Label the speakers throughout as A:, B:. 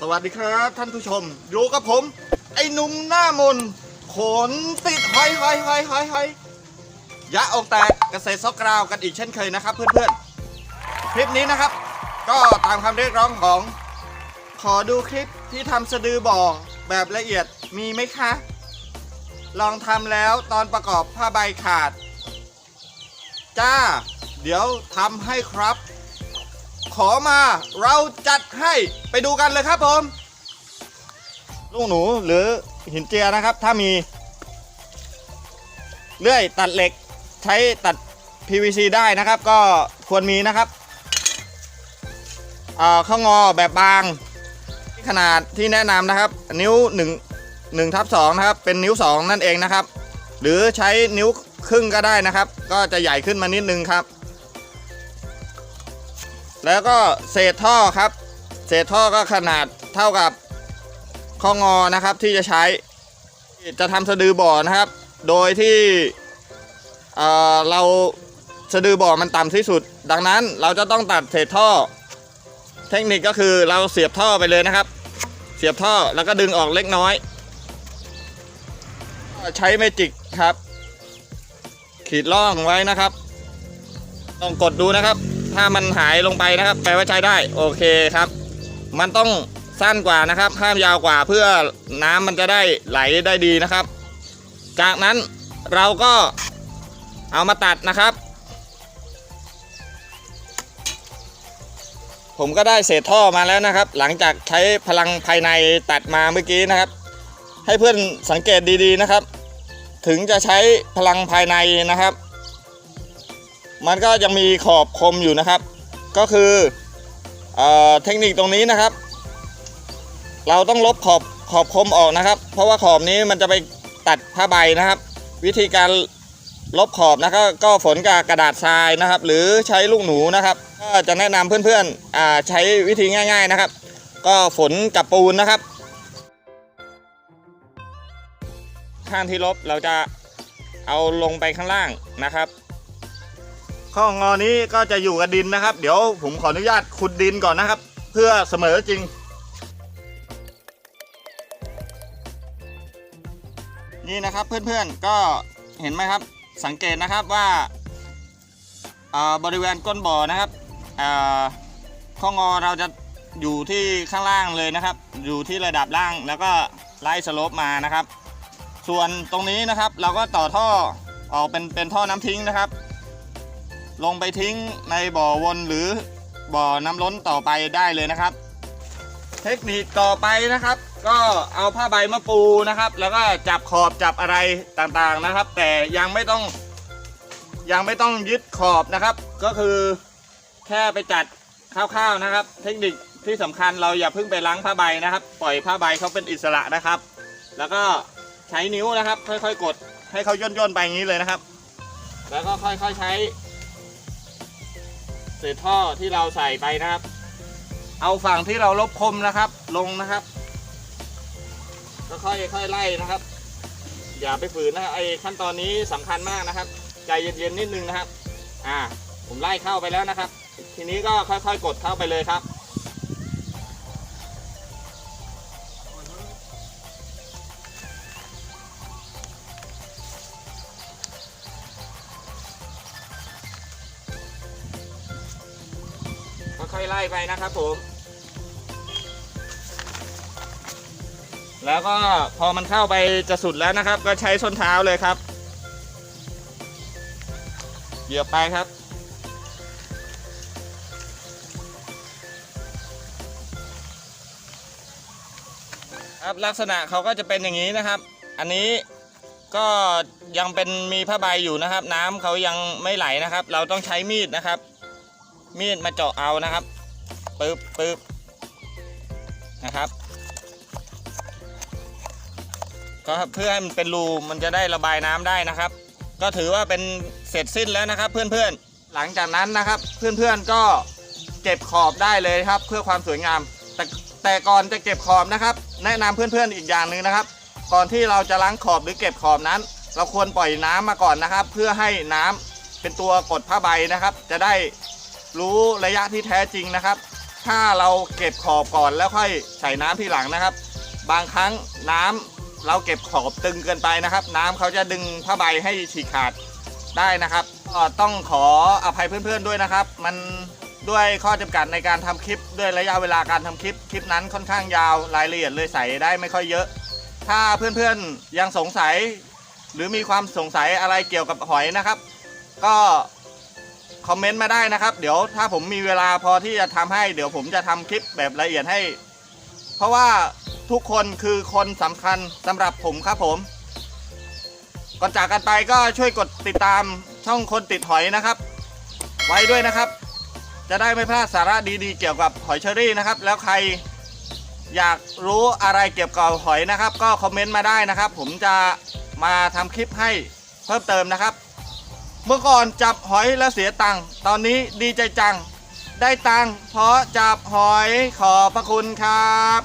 A: สวัสดีครับ ท่านผู้ชม อยู่กับผม ไอ้หนุ่มหน้ามนขนติดหอยหอยหอยหอยหอยยะอกแตกเกษตรซอกกราวกันอีกเช่นเคยนะครับ เพื่อนๆ คลิปนี้นะครับ ก็ตามคำเรียกร้องของ ขอดูคลิปที่ทำสะดือบ่อแบบละเอียดมีไหมคะ ลองทำแล้วตอนประกอบผ้าใบขาด จ้า เดี๋ยวทำให้ครับ ขอมาเราจัดให้ไปดูกันเลยครับผม ลูกหนูหรือหินเจียนะครับ ถ้ามี เลื่อยตัดเหล็กใช้ตัด PVC ได้นะครับ ก็ควรมีนะครับเอ่อข้างอแบบบางขนาดที่แนะนำนะครับ นิ้ว1 1ทับ2นะครับ เป็นนิ้ว 2 นั่นเองนะครับ หรือใช้นิ้วครึ่งก็ได้นะครับ ก็จะใหญ่ขึ้นมานิดนึงครับ แล้วก็เศษท่อครับ เศษท่อก็ขนาดเท่ากับข้องอนะครับที่จะใช้จะทำสะดือบ่อนะครับ โดยที่เเราสะดือบ่อมันต่ำที่สุด ดังนั้นเราจะต้องตัดเศษท่อ เทคนิคก็คือเราเสียบท่อไปเลยนะครับ เสียบท่อแล้วก็ดึงออกเล็กน้อย ใช้เมจิกครับ ขีดล่องไว้นะครับลองกดดูนะครับ ถ้ามันหายลงไปนะครับ แปลว่าใช้ได้โอเคครับ มันต้องสั้นกว่านะครับ ห้ามยาวกว่าเพื่อน้ำมันจะได้ไหลได้ดีนะครับ จากนั้นเราก็เอามาตัดนะครับ ผมก็ได้เศษท่อมาแล้วนะครับ หลังจากใช้พลังภายในตัดมาเมื่อกี้นะครับ ให้เพื่อนสังเกตดีๆนะครับ ถึงจะใช้พลังภายในนะครับ มันก็ยังมีขอบคมอยู่นะครับ ก็คือเอเทคนิคตรงนี้นะครับ เราต้องลบขอบขอบคมออกนะครับ เพราะว่าขอบนี้มันจะไปตัดผ้าใบนะครับ วิธีการลบขอบนะครับก็ฝนกับกระดาษทรายนะครับ หรือใช้ลูกหนูนะครับ ก็จะแนะนำเพื่อนๆใช้วิธีง่าย ๆนะครับ ก็ฝนกับปูนนะครับ ข้างที่ลบเราจะเอาลงไปข้างล่างนะครับ ข้องอนี้ก็จะอยู่กับดินนะครับ เดี๋ยวผมขออนุญาตขุดดินก่อนนะครับ เพื่อเสมอจริง นี่นะครับเพื่อนๆก็เห็นไหมครับ สังเกตนะครับว่าบริเวณก้นบ่อนะครับอ่าข้องอเราจะอยู่ที่ข้างล่างเลยนะครับ อยู่ที่ระดับล่างแล้วก็ไล่สโลปมานะครับ ส่วนตรงนี้นะครับเราก็ต่อท่อออกเป็นเป็นท่อน้ำทิ้งนะครับ ลงไปทิ้งในบ่อวนหรือบ่อน้ำล้นต่อไปได้เลยนะครับ เทคนิคต่อไปนะครับ ก็เอาผ้าใบมาปูนะครับ แล้วก็จับขอบจับอะไรต่างๆนะครับ แต่ยังไม่ต้องยังไม่ต้องยึดขอบนะครับ ก็คือแค่ไปจัดคร่าวๆนะครับ เทคนิคที่สำคัญเราอย่าเพิ่งไปล้างผ้าใบนะครับ ปล่อยผ้าใบเขาเป็นอิสระนะครับ แล้วก็ใช้นิ้วนะครับ ค่อยๆกดให้เขาย่นๆไปอย่างนี้เลยนะครับ แล้วก็ค่อยๆใช้ เศษท่อที่เราใส่ไปนะครับ เอาฝั่งที่เราลบคมนะครับ ลงนะครับก็ค่อยๆไล่นะครับ อย่าไปฝืนนะไอ้ขั้นตอนนี้สำคัญมากนะครับ ใจเย็นๆนิดนึงนะครับ อ่า ผมไล่เข้าไปแล้วนะครับ ทีนี้ก็ค่อยๆกดเข้าไปเลยครับ ค่อยๆไล่ไปนะครับผม แล้วก็พอมันเข้าไปจะสุดแล้วนะครับ ก็ใช้ส้นเท้าเลยครับ เหยียบไปครับ ครับลักษณะเขาก็จะเป็นอย่างนี้นะครับ อันนี้ก็ยังเป็นมีผ้าใบอยู่นะครับ น้ำเขายังไม่ไหลนะครับ เราต้องใช้มีดนะครับ มีดมาเจาะเอานะครับปึ๊บปึ๊บนะครับ ก็เพื่อให้มันเป็นรูมันจะได้ระบายน้ำได้นะครับ ก็ถือว่าเป็นเสร็จสิ้นแล้วนะครับ เพื่อนๆหลังจากนั้นนะครับ เพื่อนๆก็เก็บขอบได้เลยครับ เพื่อความสวยงาม แต่แต่ก่อนจะเก็บขอบนะครับ แนะนำเพื่อนๆอีกอย่างหนึ่งนะครับ ก่อนที่เราจะล้างขอบหรือเก็บขอบนั้น เราควรปล่อยน้ำมาก่อนนะครับ เพื่อให้น้ำเป็นตัวกดผ้าใบนะครับ จะได้ รู้ระยะที่แท้จริงนะครับ ถ้าเราเก็บขอบก่อนแล้วค่อยใส่น้ำทีหลังนะครับ บางครั้งน้ำเราเก็บขอบตึงเกินไปนะครับ น้ำเขาจะดึงผ้าใบให้ฉีกขาดได้นะครับก็ต้องขออภัยเพื่อนๆด้วยนะครับ มันด้วยข้อจำกัดในการทำคลิปด้วยระยะเวลาการทำคลิป คลิปนั้นค่อนข้างยาวรายละเอียดเลยใส่ได้ไม่ค่อยเยอะ ถ้าเพื่อนๆยังสงสัย หรือมีความสงสัยอะไรเกี่ยวกับหอยนะครับ ก็ คอมเมนต์มาได้นะครับ เดี๋ยวถ้าผมมีเวลาพอที่จะทำให้ เดี๋ยวผมจะทำคลิปแบบละเอียดให้ เพราะว่าทุกคนคือคนสำคัญสำหรับผมครับผม ก่อนจากกันไปก็ช่วยกดติดตามช่องคนติดหอยนะครับ ไว้ด้วยนะครับ จะได้ไม่พลาดสาระดีๆ เกี่ยวกับหอยเชอรี่นะครับ แล้วใครอยากรู้อะไรเกี่ยวกับหอยนะครับ ก็คอมเมนต์มาได้นะครับ ผมจะมาทำคลิปให้เพิ่มเติมนะครับ เมื่อก่อนจับหอยแล้วเสียตังค์ตอนนี้ดีใจจัง ได้ตังค์เพราะจับหอยขอบพระคุณครับ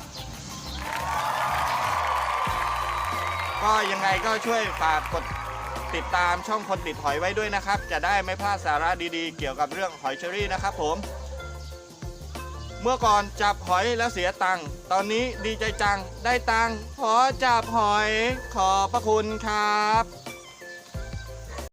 A: ก็ยังไงก็ช่วยฝากกดติดตามช่องคนติดหอยไว้ด้วยนะครับ จะได้ไม่พลาดสาระดีๆ เกี่ยวกับเรื่องหอยเชอรี่นะครับผม เมื่อก่อนจับหอยแล้วเสียตังค์ตอนนี้ดีใจจัง ได้ตังค์เพราะจับหอยขอบพระคุณครับ